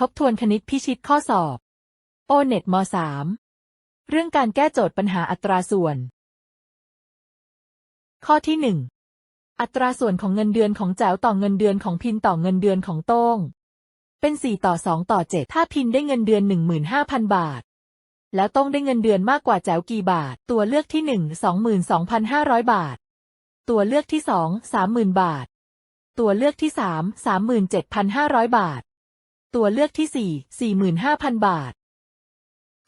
ทบทวนคณิตพิชิตข้อสอบ โอเน็ตม .3 เรื่องการแก้โจทย์ปัญหาอัตราส่วน ข้อที่ 1 อัตราส่วนของเงินเดือนของแจ๋วต่อเงินเดือนของพินต่อเงินเดือนของโต้ง เป็น 4 ต่อ 2 ต่อ 7 ถ้าพินได้เงินเดือน 15,000 บาท แล้วโต้งได้เงินเดือนมากกว่าแจ๋วกี่บาท ตัวเลือกที่ 1 22,500 บาท ตัวเลือกที่ 2 30,000 บาท ตัวเลือกที่ 3 37,500 บาท ตัวเลือกที่ 4 45,000 บาท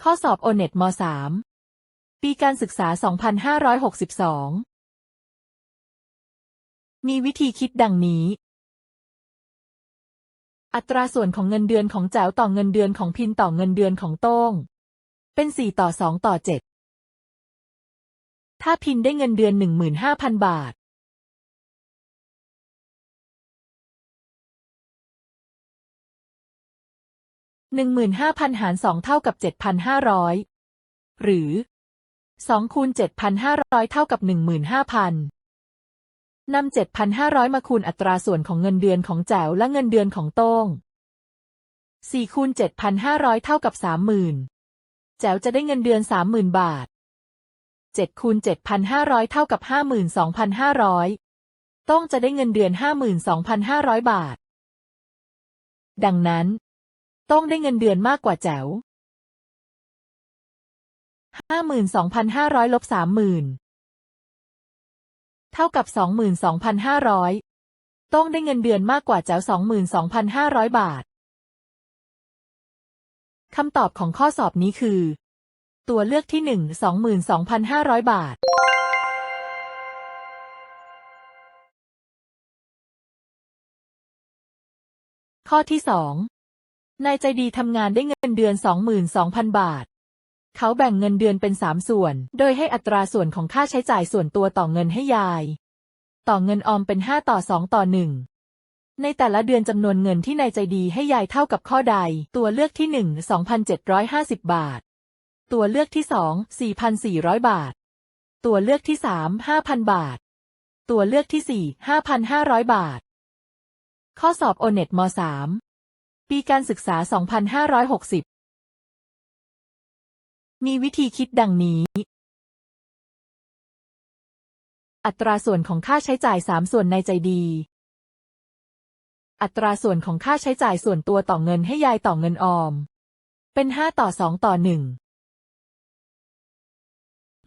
ข้อสอบโอเน็ตม .3 ปีการศึกษา 2562 มีวิธีคิดดังนี้ อัตราส่วนของเงินเดือนของแจ๋วต่อเงินเดือนของพินต่อเงินเดือนของโต้ง เป็น 4 ต่อ 2 ต่อ 7 ถ้าพินได้เงินเดือน 15,000 บาท 15,000 หาร 2 เท่ากับ 7,500 หรือ 2 คูณ 7,500 เท่ากับ 15,000 นำ 7,500 มาคูณอัตราส่วนของเงินเดือนของแจ๋วและเงินเดือนของโต้ง 4 คูณ 7,500 เท่ากับ 30,000 แจ๋วจะได้เงินเดือน 30,000 บาท 7 คูณ 7,500 เท่ากับ 52,500 ต้องจะได้เงินเดือน 52,500 บาท ดังนั้น ต้องได้เงินเดือนมากกว่าแจ๋ว52,500ลบ30,000เท่ากับ22,500ต้องได้เงินเดือนมากกว่าแจ๋ว22,500บาทคำตอบของข้อสอบนี้คือ ตัวเลือกที่1 22,500บาทข้อที่2 นายใจดีทำงานได้เงินเดือน 22,000 บาท เขาแบ่งเงินเดือนเป็น 3 ส่วน โดยให้อัตราส่วนของค่าใช้จ่ายส่วนตัวต่อเงินให้ยาย ต่อเงินออมเป็น 5 ต่อ 2 ต่อ 1 ในแต่ละเดือนจำนวนเงินที่นายใจดีให้ยายเท่ากับข้อใด ตัวเลือกที่ 1 2,750 บาท ตัวเลือกที่ 2 4,400 บาท ตัวเลือกที่ 3 5,000 บาท ตัวเลือกที่ 4 5,500 บาท ข้อสอบโอเน็ตม .3 ปีการศึกษา 2560 มีวิธีคิดดังนี้ อัตราส่วนของค่าใช้จ่าย 3 ส่วนในใจดี อัตราส่วนของค่าใช้จ่ายส่วนตัวต่อเงินให้ยายต่อเงินออม เป็น 5 ต่อ 2 ต่อ 1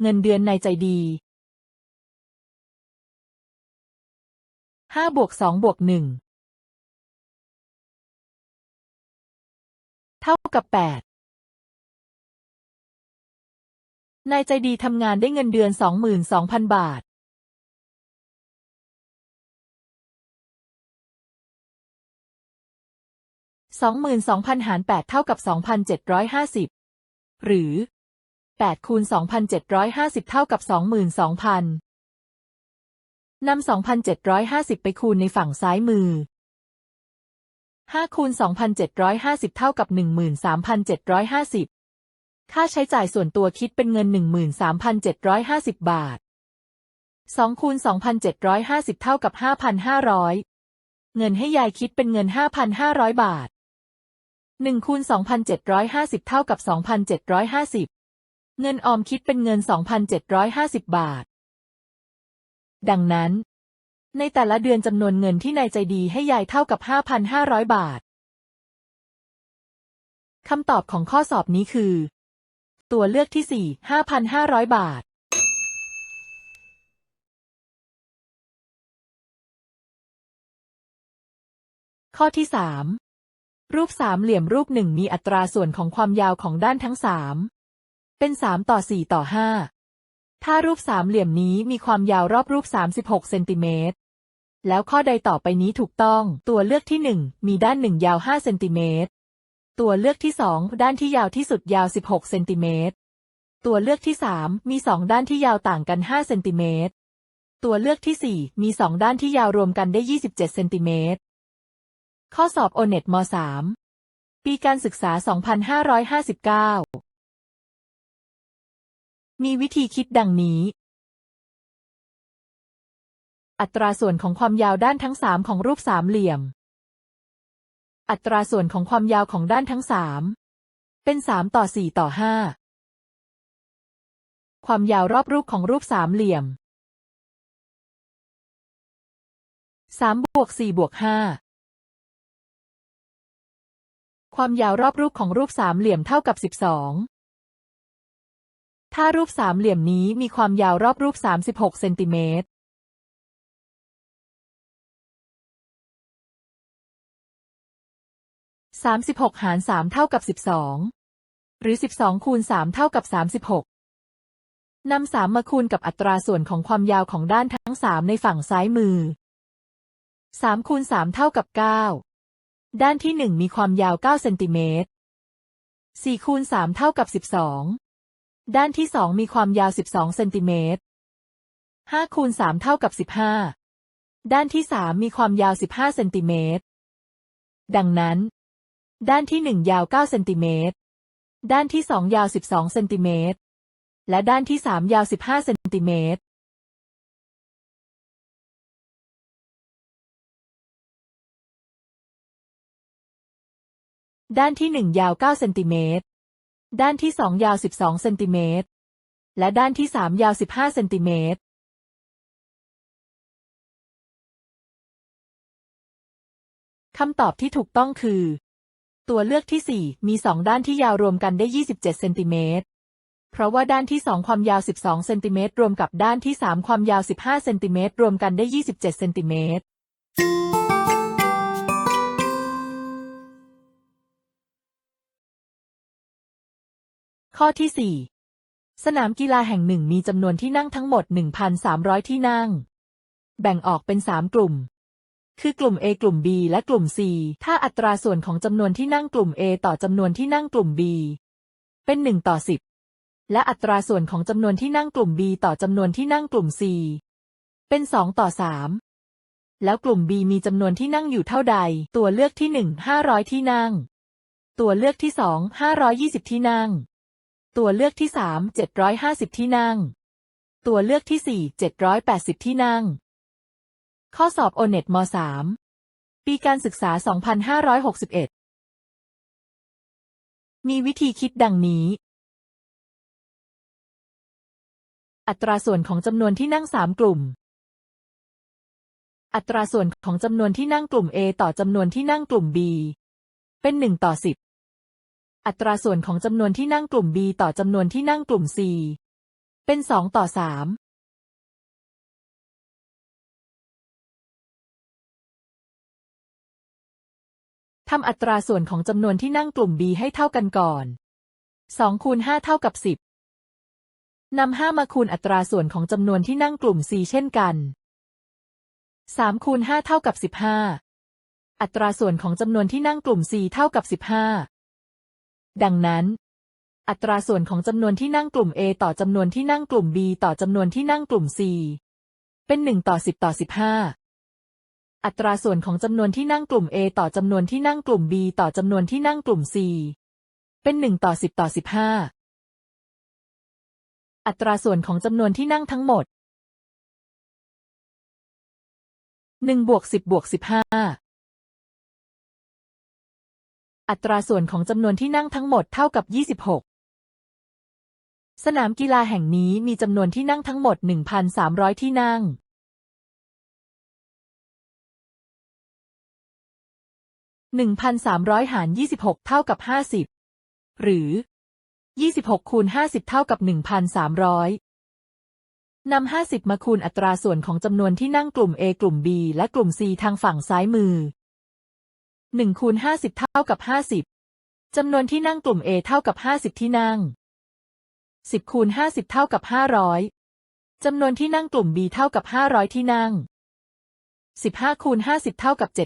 เงินเดือนในใจดี 5 บวก 2 บวก 1 เท่ากับ 8 นายใจดีทำงานได้เงินเดือน 22,000 บาท 22,000 หาร 8 เท่ากับ 2,750 หรือ 8 คูณ 2,750 เท่ากับ 22,000นำ2,750 ไปคูณในฝั่งซ้ายมือ 5คูณ2,750 เท่ากับ 13,750 ค่าใช้จ่ายส่วนตัวคิดเป็นเงิน 13,750 บาท2คูณ2,750 เท่ากับ 5,500 เงินให้ยายคิดเป็นเงิน 5,500 บาท1คูณ2,750 เท่ากับ 2,750 เงินออมคิดเป็นเงิน 2,750 บาท ดังนั้น ในแต่ละเดือนจำนวนเงินที่นายใจดีให้ยายเท่ากับ 5,500 บาท คำตอบของข้อสอบนี้คือ ตัวเลือกที่ 4 5,500 บาท ข้อที่ 3 รูปสามเหลี่ยมรูปหนึ่งมีอัตราส่วนของความยาวของด้านทั้งสามเป็น 3 ต่อ 4 ต่อ 5ถ้ารูปสามเหลี่ยมนี้มีความยาวรอบรูป 36 เซนติเมตร แล้วข้อใดต่อไปนี้ถูกต้อง ตัวเลือกที่ 1 มีด้านหนึ่งยาว 5 เซนติเมตร ตัวเลือกที่ 2 ด้านที่ยาวที่สุดยาว 16 เซนติเมตร ตัวเลือกที่ 3 มี 2 ด้านที่ยาวต่างกัน 5 เซนติเมตร ตัวเลือกที่ 4 มี 2 ด้านที่ยาวรวมกันได้ 27 เซนติเมตร ข้อสอบโอเน็ตม .3 ปีการศึกษา 2559 มีวิธีคิดดังนี้ อัตราส่วนของความยาวด้านทั้งสามของรูปสามเหลี่ยม อัตราส่วนของความยาวของด้านทั้งสามเป็นสามต่อสี่ต่อห้าความยาวรอบรูปของรูปสามเหลี่ยมสามบวกสี่บวกห้าความยาวรอบรูปของรูปสามเหลี่ยมเท่ากับสิบสองถ้ารูปสามเหลี่ยมนี้มีความยาวรอบรูปสามสิบหกเซนติเมตร สามสิบหกหารสามเท่ากับสิบสองหรือสิบสองคูณสามเท่ากับสามสิบหกนำสามมาคูณกับอัตราส่วนของความยาวของด้านทั้งสามในฝั่งซ้ายมือสามคูณสามเท่ากับเก้าด้านที่หนึ่งมีความยาวเก้าเซนติเมตรสี่คูณสามเท่ากับสิบสองด้านที่สองมีความยาวสิบสองเซนติเมตรห้าคูณสามเท่ากับสิบห้าด้านที่สามมีความยาวสิบห้าเซนติเมตร ดังนั้น ด้านที่หนึ่งยาวเก้าเซนติเมตร ด้านที่สองยาวสิบสองเซนติเมตร และด้านที่สามยาวสิบห้าเซนติเมตร ด้านที่หนึ่งยาวเก้าเซนติเมตร ด้านที่สองยาวสิบสองเซนติเมตร และด้านที่สามยาวสิบห้าเซนติเมตรคำตอบที่ถูกต้องคือ ตัวเลือกที่สี่มีสองด้านที่ยาวรวมกันได้ยี่สิบเจ็ดเซนติเมตร เพราะว่าด้านที่สองความยาวสิบสองเซนติเมตรรวมกับด้านที่สามความยาวสิบห้าเซนติเมตรรวมกันได้ยี่สิบเจ็ดเซนติเมตร ข้อที่ 4 สนามกีฬาแห่งหนึ่งมีจำนวนที่นั่งทั้งหมด 1,300 ที่นั่ง แบ่งออกเป็น 3 กลุ่ม คือกลุ่ม A กลุ่ม B และกลุ่ม C ถ้าอัตราส่วนของจำนวนที่นั่งกลุ่ม A ต่อจำนวนที่นั่งกลุ่ม B เป็น 1 ต่อ 10 และอัตราส่วนของจำนวนที่นั่งกลุ่ม B ต่อจำนวนที่นั่งกลุ่ม C เป็น 2 ต่อ 3 แล้วกลุ่ม B มีจำนวนที่นั่งอยู่เท่าใด ตัวเลือกที่ 1 500 ที่นั่ง ตัวเลือกที่ 2 520 ที่นั่ง ตัวเลือกที่สามเจ็ดร้อยห้าสิบที่นั่ง ตัวเลือกที่สี่เจ็ดร้อยแปดสิบที่นั่ง ข้อสอบโอเน็ตมสามปีการศึกษาสองพันห้าร้อยหกสิบเอ็ดมีวิธีคิดดังนี้ อัตราส่วนของจำนวนที่นั่งสามกลุ่ม อัตราส่วนของจำนวนที่นั่งกลุ่ม A ต่อจำนวนที่นั่งกลุ่ม B เป็นหนึ่งต่อสิบอัตราส่วนของจำนวนที่นั่งกลุ่ม B ต่อจำนวนที่นั่งกลุ่ม C เป็น2ต่อ3 ทำอัตราส่วนของจำนวนที่นั่งกลุ่ม B ให้เท่ากันก่อน2คูณ5เท่ากับ 10นำ5มาคูณอัตราส่วนของจำนวนที่นั่งกลุ่ม C เช่นกัน3คูณ5เท่ากับ 15 อัตราส่วนของจำนวนที่นั่งกลุ่ม C เท่ากับ 15 ดังนั้น อัตราส่วนของจำนวนที่นั่งกลุ่ม A ต่อจำนวนที่นั่งกลุ่ม B ต่อจำนวนที่นั่งกลุ่ม C เป็นหนึ่งต่อสิบต่อสิบห้า อัตราส่วนของจำนวนที่นั่งกลุ่ม A ต่อจำนวนที่นั่งกลุ่ม B ต่อจำนวนที่นั่งกลุ่ม C เป็นหนึ่งต่อสิบต่อสิบห้าอัตราส่วนของจำนวนที่นั่งทั้งหมดหนึ่งบวกสิบบวกสิบห้าอัตราส่วนของจำนวนที่นั่งทั้งหมดเท่ากับ 26 สนามกีฬาแห่งนี้มีจำนวนที่นั่งทั้งหมด 1,300 ที่นั่ง 1,300 หาร 26 เท่ากับ 50 หรือ 26 คูณ 50 เท่ากับ 1,300 นำ 50 มาคูณอัตราส่วนของจำนวนที่นั่งกลุ่ม A กลุ่ม B และกลุ่ม C ทางฝั่งซ้ายมือหนึ่งคูณห้าสิบเท่ากับห้าสิบจำนวนที่นั่งกลุ่ม A เท่ากับห้าสิบที่นั่งสิบคูณห้าสิบเท่ากับห้าร้อยจำนวนที่นั่งกลุ่ม B เท่ากับห้าร้อยที่นั่งสิบห้าคูณห้าสิบเท่ากับเ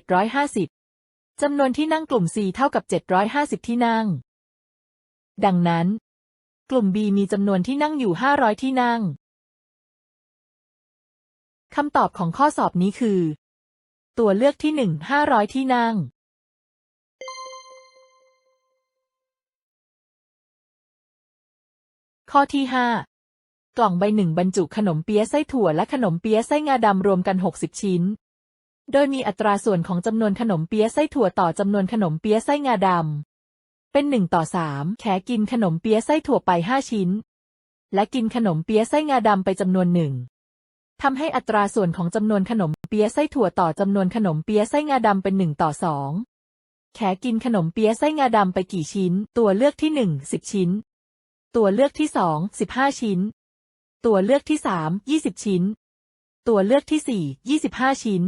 จำนวนที่นั่งกลุ่ม C เท่ากับเจ็ดร้อยห้าสิบที่นั่ง ดังนั้น กลุ่ม B มีจำนวนที่นั่งอยู่ห้าร้อยที่นั่งคำตอบของข้อสอบนี้คือ ตัวเลือกที่หนึ่งห้าร้อยที่นั่ง ข้อที่5กล่องใบหนึ่งบรรจุขนมเปี๊ยะไส้ถั่วและขนมเปี๊ยะไส้งาดำรวมกัน 60 ชิ้น โดยมีอัตราส่วนของจำนวนขนมเปี๊ยะไส้ถั่วต่อจำนวนขนมเปี๊ยะไส้งาดำ เป็นหนึ่งต่อสามแขกินขนมเปี๊ยะไส้ถั่วไปห้าชิ้น และกินขนมเปี๊ยะไส้งาดำไปจำนวนหนึ่งทำให้อัตราส่วนของจำนวนขนมเปี๊ยะไส้ถั่วต่อจำนวนขนมเปี๊ยะไส้งาดำเป็นหนึ่งต่อสองแขกินขนมเปี๊ยะไส้งาดำไปกี่ชิ้น ตัวเลือกที่หนึ่งสิบชิ้น ตัวเลือกที่สองสิบห้าชิ้น ตัวเลือกที่สามยี่สิบชิ้น ตัวเลือกที่สี่ยี่สิบห้าชิ้น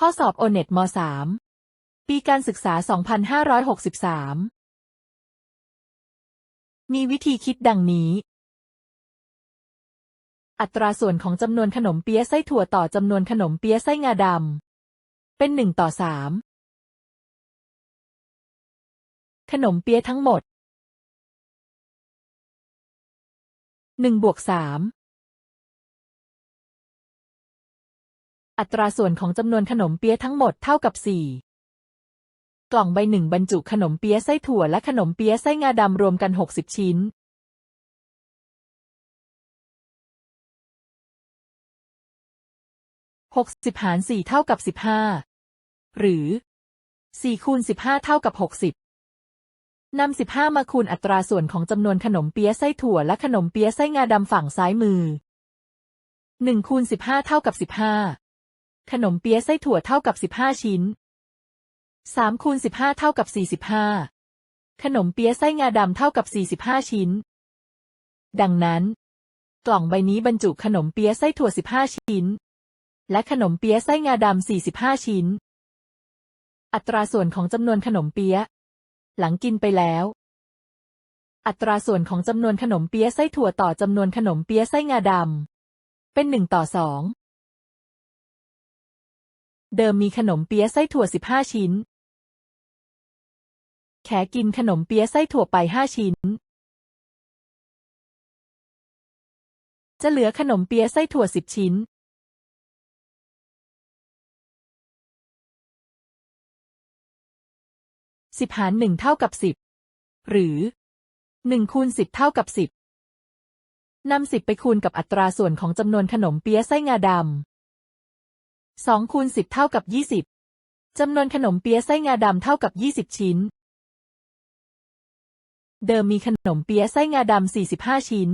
ข้อสอบโอเน็ตมสามปีการศึกษา 2563 มีวิธีคิดดังนี้ อัตราส่วนของจำนวนขนมเปี๊ยะไส้ถั่วต่อจำนวนขนมเปี๊ยะไส้งาดำ เป็นหนึ่งต่อสามขนมเปี๊ยะทั้งหมดหนึ่งบวกสาม อัตราส่วนของจำนวนขนมเปี๊ยะทั้งหมดเท่ากับสี่กล่องใบหนึ่งบรรจุขนมเปี๊ยะไส้ถั่วและขนมเปี๊ยะไส้งาดำรวมกันหกสิบชิ้น หกสิบหารสี่เท่ากับสิบห้าหรือสี่คูณสิบห้าเท่ากับหกสิบนำสิบห้ามาคูณอัตราส่วนของจำนวนขนมเปี๊ยะไส้ถั่วและขนมเปี๊ยะไส้งาดำฝั่งซ้ายมือหนึ่งคูณสิบห้าเท่ากับสิบห้า ขนมเปี๊ยะไส้ถั่วเท่ากับสิบห้าชิ้นสามคูณสิบห้าเท่ากับสี่สิบห้าขนมเปี๊ยะไส้งาดำเท่ากับสี่สิบห้าชิ้น ดังนั้น กล่องใบนี้บรรจุขนมเปี๊ยะไส้ถั่วสิบห้าชิ้น และขนมเปี๊ยะไส้งาดำสี่สิบห้าชิ้น อัตราส่วนของจำนวนขนมเปี๊ยะหลังกินไปแล้ว อัตราส่วนของจำนวนขนมเปี๊ยะไส้ถั่วต่อจำนวนขนมเปี๊ยะไส้งาดำเป็นหนึ่งต่อสอง เดิมมีขนมเปี๊ยะไส้ถั่วสิบห้าชิ้น แขกินขนมเปี๊ยะไส้ถั่วไปห้าชิ้น จะเหลือขนมเปี๊ยะไส้ถั่วสิบชิ้น สิบหารหนึ่งเท่ากับสิบ หรือหนึ่งคูณสิบเท่ากับสิบนำสิบไปคูณกับอัตราส่วนของจำนวนขนมเปี๊ยะไส้งาดำ สองคูณสิบเท่ากับยี่สิบจำนวนขนมเปี๊ยะไส้งาดำเท่ากับยี่สิบชิ้น เดิมมีขนมเปี๊ยะไส้งาดำสี่สิบห้าชิ้น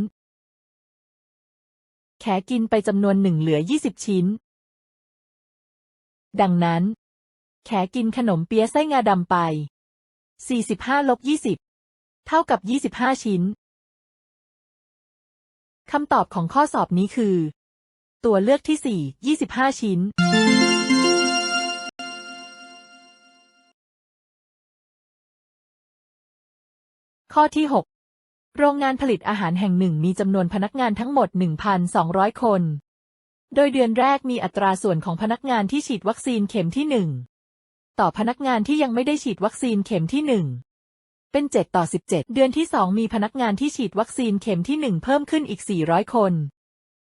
แขกินไปจำนวนหนึ่งเหลือยี่สิบชิ้น ดังนั้น แขกินขนมเปี๊ยะไส้งาดำไป 45ลบ20 เท่ากับ 25 ชิ้นคำตอบของข้อสอบนี้คือ ตัวเลือกที่ 4 25 ชิ้น ข้อที่ 6 โรงงานผลิตอาหารแห่งหนึ่งมีจำนวนพนักงานทั้งหมด 1,200 คน โดยเดือนแรกมีอัตราส่วนของพนักงานที่ฉีดวัคซีนเข็มที่ 1 ต่อพนักงานที่ยังไม่ได้ฉีดวัคซีนเข็มที่ 1 เป็น 7 ต่อ 17 เดือนที่ 2 มีพนักงานที่ฉีดวัคซีนเข็มที่ 1 เพิ่มขึ้นอีก 400 คน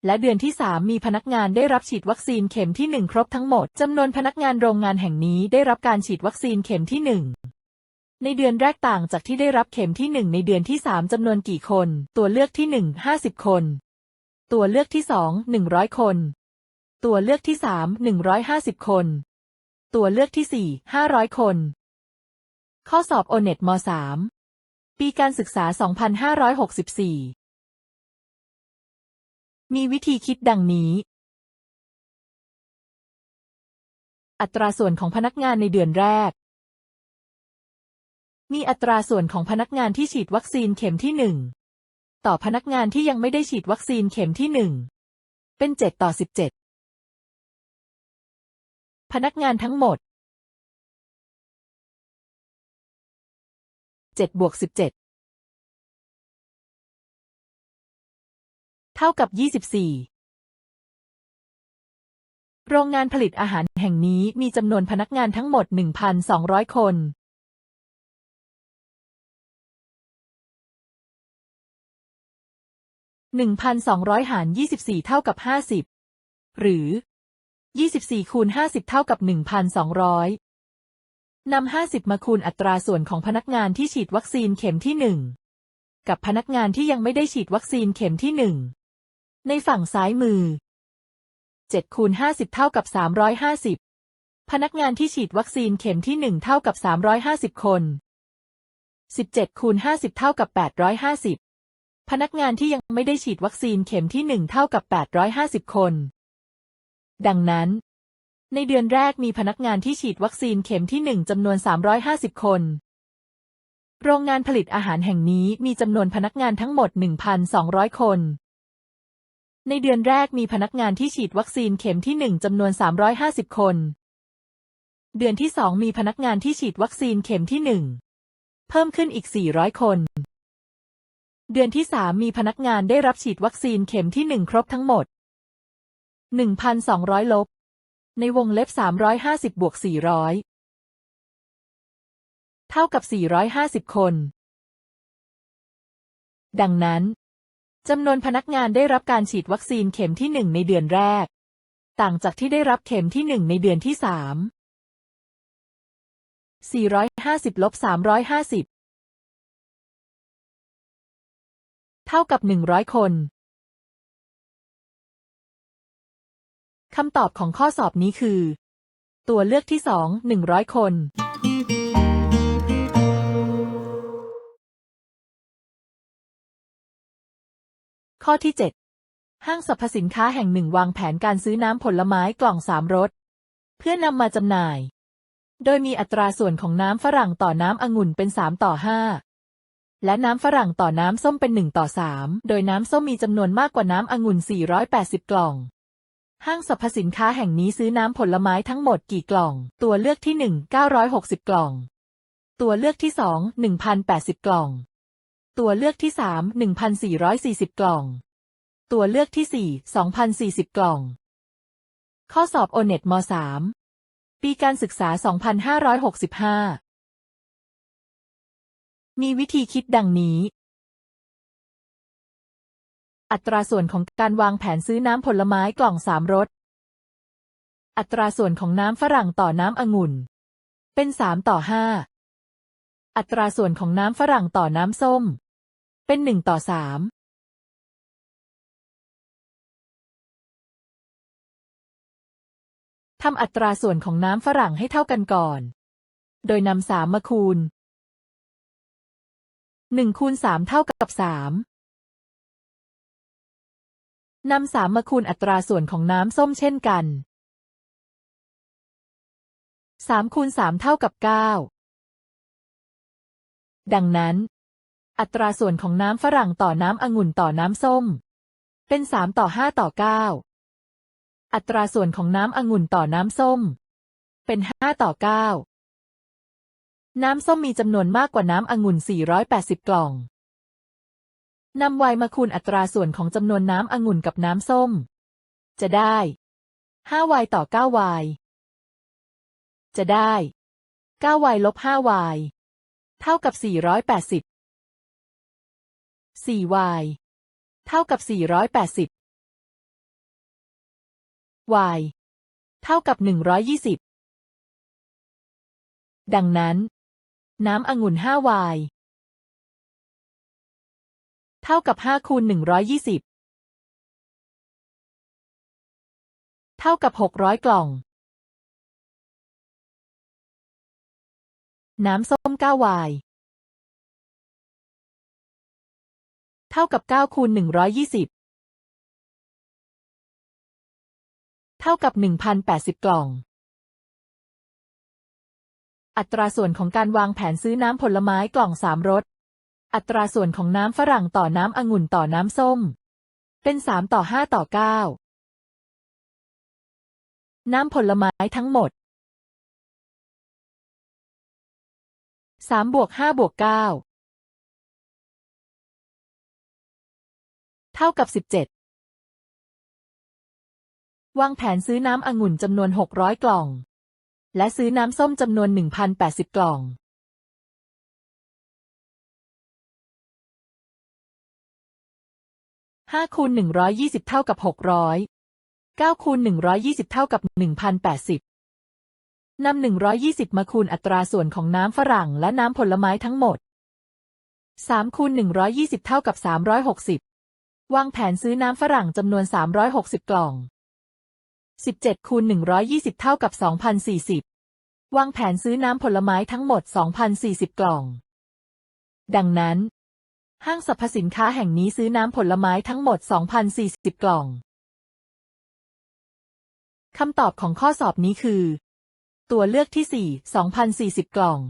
และเดือนที่ 3 มีพนักงานได้รับฉีดวัคซีนเข็มที่ 1 ครบทั้งหมดจำนวนพนักงานโรงงานแห่งนี้ได้รับการฉีดวัคซีนเข็มที่ 1 ในเดือนแรกต่างจากที่ได้รับเข็มที่ 1 ในเดือนที่ 3จำนวนกี่คน ตัวเลือกที่ 1 50 คน ตัวเลือกที่ 2 100 คน ตัวเลือกที่ 3 150 คน ตัวเลือกที่ 4 500 คน ข้อสอบโอเน็ตม .3 ปีการศึกษา 2564 มีวิธีคิดดังนี้ อัตราส่วนของพนักงานในเดือนแรก มีอัตราส่วนของพนักงานที่ฉีดวัคซีนเข็มที่1ต่อพนักงานที่ยังไม่ได้ฉีดวัคซีนเข็มที่1เป็น7ต่อ17พนักงานทั้งหมดเจ็ดบวกสิบเจ็ด ท่ากับยี่สิบสี่โรงงานผลิตอาหารแห่งนี้มีจำนวนพนักงานทั้งหมดหนึ่งพันสองร้อยคน หนึ่งพันสองร้อยหารยี่สิบสี่เท่ากับห้าสิบหรือ24คูณ50เท่ากับ1,200นสองร้อยนำ50มาคูณอัตราส่วนของพนักงานที่ฉีดวัคซีนเข็มที่1กับพนักงานที่ยังไม่ได้ฉีดวัคซีนเข็มที่1 ในฝั่งซ้ายมือ7คูณ50 เท่ากับ 350 พนักงานที่ฉีดวัคซีนเข็มที่ 1 เท่ากับ 350 คน 17คูณ50 เท่ากับ 850 พนักงานที่ยังไม่ได้ฉีดวัคซีนเข็มที่ 1 เท่ากับ 850 คน ดังนั้น ในเดือนแรกมีพนักงานที่ฉีดวัคซีนเข็มที่ 1จำนวน 350 คน โรงงานผลิตอาหารแห่งนี้มีจำนวนพนักงานทั้งหมด 1,200 คน ในเดือนแรกมีพนักงานที่ฉีดวัคซีนเข็มที่ 1 จำนวน 350 คน เดือนที่ 2 มีพนักงานที่ฉีดวัคซีนเข็มที่ 1 เพิ่มขึ้นอีก 400 คน เดือนที่ 3 มีพนักงานได้รับฉีดวัคซีนเข็มที่ 1 ครบทั้งหมด 1,200 ลบ ในวงเล็บ 350 บวก 400 เท่ากับ 450 คน ดังนั้น จำนวนพนักงานได้รับการฉีดวัคซีนเข็มที่ 1 ในเดือนแรก ต่างจากที่ได้รับเข็มที่ 1 ในเดือนที่ 3 450ลบ350 เท่ากับ 100 คน คำตอบของข้อสอบนี้คือ ตัวเลือกที่ 2 100 คน ข้อที่ 7 ห้างสรรพสินค้าแห่งหนึ่งวางแผนการซื้อน้ำผลไม้กล่องสามรส เพื่อนำมาจำหน่าย โดยมีอัตราส่วนของน้ำฝรั่งต่อน้ำองุ่นเป็น 3 ต่อ 5 และน้ำฝรั่งต่อน้ำส้มเป็น 1 ต่อ 3 โดยน้ำส้มมีจำนวนมากกว่าน้ำองุ่น 480 กล่อง ห้างสรรพสินค้าแห่งนี้ซื้อน้ำผลไม้ทั้งหมดกี่กล่อง ตัวเลือกที่ 1 960 กล่อง ตัวเลือกที่ 2 1,080 กล่อง ตัวเลือกที่3 1,440กล่อง ตัวเลือกที่4 2,040กล่อง ข้อสอบโอเน็ตม .3 ปีการศึกษา2565มีวิธีคิดดังนี้ อัตราส่วนของการวางแผนซื้อน้ำผลไม้กล่องสามรส อัตราส่วนของน้ำฝรั่งต่อน้ำองุ่น เป็น3ต่อ5อัตราส่วนของน้ำฝรั่งต่อน้ำส้ม เป็น1ต่อ3ทำอัตราส่วนของน้ำฝรั่งให้เท่ากันก่อน โดยนำสามมาคูณ1คูณ3เท่ากับ3นำ3มมาคูณอัตราส่วนของน้ำส้มเช่นกัน3คูณ3เท่ากับ9ดังนั้น อัตราส่วนของน้ำฝรั่งต่อน้ำองุ่นต่อน้ำส้ม เป็น 3 ต่อ 5 ต่อ 9 อัตราส่วนของน้ำองุ่นต่อน้ำส้ม เป็น 5 ต่อ 9 น้ำส้มมีจำนวนมากกว่าน้ำองุ่น 480 กล่องนำ y มาคูณอัตราส่วนของจำนวนน้ำองุ่นกับน้ำส้ม จะได้ 5y ต่อ 9y จะได้ 9y ลบ 5y เท่ากับ 480 4y เท่ากับ 480 y เท่ากับ 120 ดังนั้น น้ำองุ่น 5y เท่ากับ 5 คูณ 120 เท่ากับ 600 กล่อง น้ำส้ม9ว เท่ากับ9คูณ120 เท่ากับ 1,080 กล่อง อัตราส่วนของการวางแผนซื้อน้ำผลไม้กล่องสามรส อัตราส่วนของน้ำฝรั่งต่อน้ำองุ่นต่อน้ำส้ม เป็น 3 ต่อ 5 ต่อ 9 น้ำผลไม้ทั้งหมด3บวก5บวก9 ท่ากับ 17 วางแผนซื้อน้ำองุ่นจำนวน 600 กล่อง และซื้อน้ำส้มจำนวน 1,080 กล่อง ห้าคูณหนึ่งร้อยยี่สิบเท่ากับหกร้อยเก้าคูณหนึ่งร้อยยี่สิบเท่ากับหนึ่งพันแปดสิบนำหนึ่งร้อยยี่สิบมาคูณอัตราส่วนของน้ำฝรั่งและน้ำผลไม้ทั้งหมดสามคูณหนึ่งร้อยยี่สิบเท่ากับสามร้อยหกสิบ วางแผนซื้อน้ำฝรั่งจำนวน 360 กล่อง 17 คูณ 120 เท่ากับ 2,040 วางแผนซื้อน้ำผลไม้ทั้งหมด 2,040 กล่อง ดังนั้น ห้างสรรพสินค้าแห่งนี้ซื้อน้ำผลไม้ทั้งหมด 2,040 กล่อง คำตอบของข้อสอบนี้คือ ตัวเลือกที่ 4 2,040 กล่อง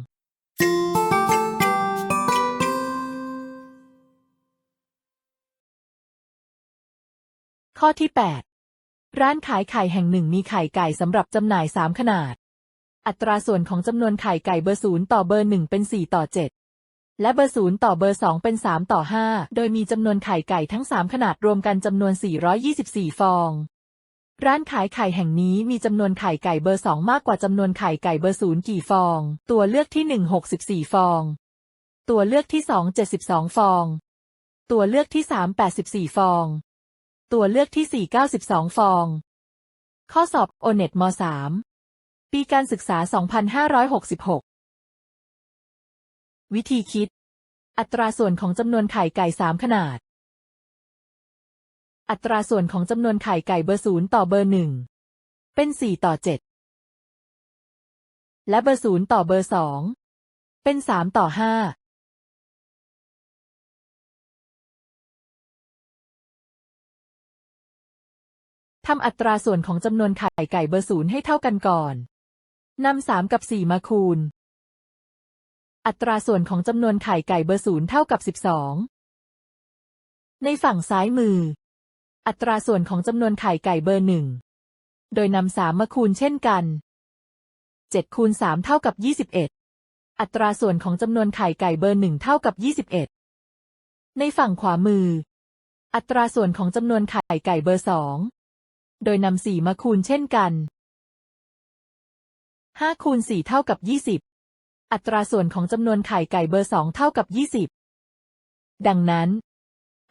ข้อที่ 8 ร้านขายไข่แห่งหนึ่งมีไข่ไก่สำหรับจำหน่าย 3 ขนาด อัตราส่วนของจำนวนไข่ไก่เบอร์ศูนย์ต่อเบอร์หนึ่งเป็น4ต่อ7 และเบอร์ศูนย์ต่อเบอร์สองเป็น3ต่อ5 โดยมีจำนวนไข่ไก่ทั้ง 3 ขนาดรวมกันจำนวน 424 ฟอง ร้านขายไข่แห่งนี้มีจำนวนไข่ไก่เบอร์สองมากกว่าจำนวนไข่ไก่เบอร์ศูนย์กี่ฟอง ตัวเลือกที่ 1 64 ฟอง ตัวเลือกที่ 2 72 ฟอง ตัวเลือกที่ 3 84 ฟอง ตัวเลือกที่ 4 92 ฟอง ข้อสอบโอเน็ตม 3 ปีการศึกษา 2566 วิธีคิด อัตราส่วนของจำนวนไข่ไก่ 3 ขนาด อัตราส่วนของจำนวนไข่ไก่เบอร์ศูนย์ต่อเบอร์หนึ่งเป็น 4 ต่อ 7 และเบอร์ศูนย์ต่อเบอร์สองเป็น 3 ต่อ 5 ทำอัตราส่วนของจำนวนไข่ไก่เบอร์ศูนย์ให้เท่ากันก่อนนำสามกับสี่มาคูณ อัตราส่วนของจำนวนไข่ไก่เบอร์ศูนย์เท่ากับสิบสองในฝั่งซ้ายมือ อัตราส่วนของจำนวนไข่ไก่เบอร์หนึ่งโดยนำสามมาคูณเช่นกันเจ็ดคูณสามเท่ากับยี่สิบเอ็ดอัตราส่วนของจำนวนไข่ไก่เบอร์หนึ่งเท่ากับยี่สิบเอ็ดในฝั่งขวามือ อัตราส่วนของจำนวนไข่ไก่เบอร์สอง โดยนำสี่มาคูณเช่นกันห้าคูณสี่เท่ากับยี่สิบอัตราส่วนของจำนวนไข่ไก่เบอร์สองเท่ากับยี่สิบดังนั้น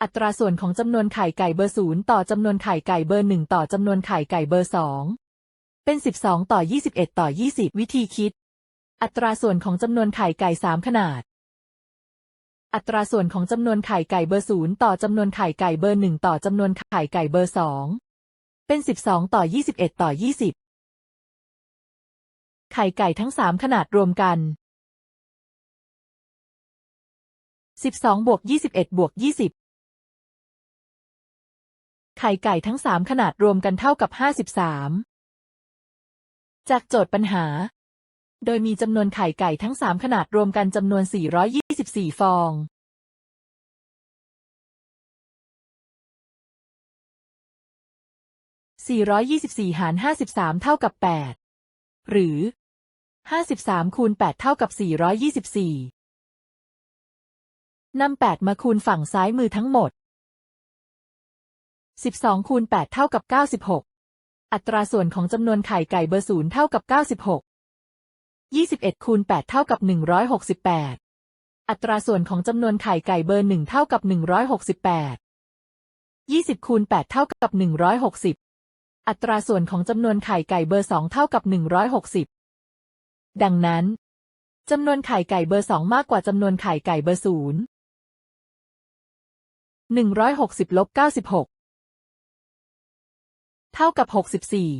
อัตราส่วนของจำนวนไข่ไก่เบอร์ศูนย์ต่อจำนวนไข่ไก่เบอร์หนึ่งต่อจำนวนไข่ไก่เบอร์สองเป็นสิบสองต่อยี่สิบเอ็ดต่อยี่สิบวิธีคิด อัตราส่วนของจำนวนไข่ไก่สามขนาด อัตราส่วนของจำนวนไข่ไก่เบอร์ศูนย์ต่อจำนวนไข่ไก่เบอร์หนึ่งต่อจำนวนไข่ไก่เบอร์สอง เป็นสิบสองต่อยี่สิบเอ็ดต่อยี่สิบไข่ไก่ทั้งสามขนาดรวมกันสิบสองบวกยี่สิบเอ็ดบวกยี่สิบไข่ไก่ทั้งสามขนาดรวมกันเท่ากับห้าสิบสามจากโจทย์ปัญหา โดยมีจำนวนไข่ไก่ทั้งสามขนาดรวมกันจำนวนสี่ร้อยยี่สิบสี่ฟอง 424 หาร 53 เท่ากับ 8 หรือ 53 คูณ 8 เท่ากับ 424 นำ 8 มาคูณฝั่งซ้ายมือทั้งหมด 12 คูณ 8 เท่ากับ 96 อัตราส่วนของจำนวนไข่ไก่เบอร์ศูนย์เท่ากับ 96 21 คูณ 8 เท่ากับ 168 อัตราส่วนของจำนวนไข่ไก่เบอร์หนึ่งเท่ากับ 168 20 คูณ 8 เท่ากับ 160 อัตราส่วนของจำนวนไข่ไก่เบอร์สองเท่ากับ160ดังนั้นจำนวนไข่ไก่เบอร์สองมากกว่าจำนวนไข่ไก่เบอร์ศูนย์160ลบ96เท่ากับ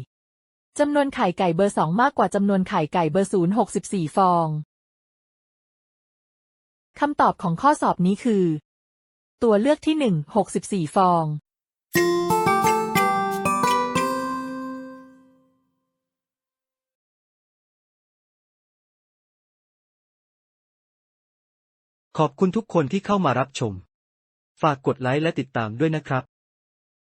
64จำนวนไข่ไก่เบอร์สองมากกว่าจำนวนไข่ไก่เบอร์ศูนย์64ฟองคำตอบของข้อสอบนี้คือ ตัวเลือกที่1 64ฟอง ขอบคุณทุกคนที่เข้ามารับชม ฝากกดไลค์และติดตามด้วยนะครับ